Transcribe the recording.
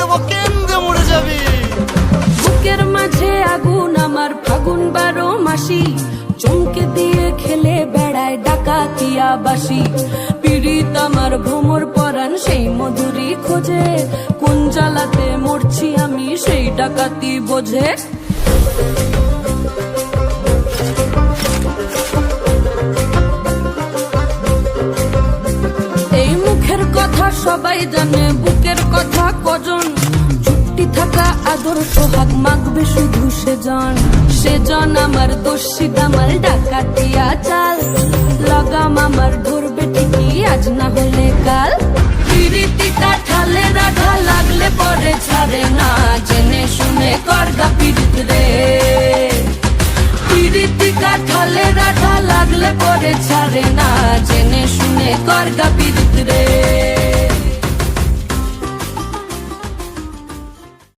দেবো কেন্দ্রে মরে যাবি। বুকের মাঝে আগুন, আমার ফাগুন বারো মাসি। চমকে দিয়ে খেলে বেড়ায় ডাকাতিয়া বাসি পীড়িত আমার ভ্রমর পরাণ, সেই মধুরি খোঁজে। কোন জ্বালাতে মরছি আমি, সেই ডাকাতি বোঝে। এই মুখের কথা সবাই জানে বুকের কথা কজন? চুপটি থাকা আদর সোহাগ মাগবে শুধু সেজন। সেজন আমার দোষী দামাল ডাকাতিয়া চাল লাগাম আমার ধরবে ঠিকই, আজ না হলে কাল। পিরিতিটা ঠালে রাধা লাগলে পরে ছাড়ে না, জেনে শুনে করগা পিরিত রে। পিরিতি কাঠালে রাঠা লাগলে পরে ছাড়ে না, জেনে শুনে করগা পিরিত রে।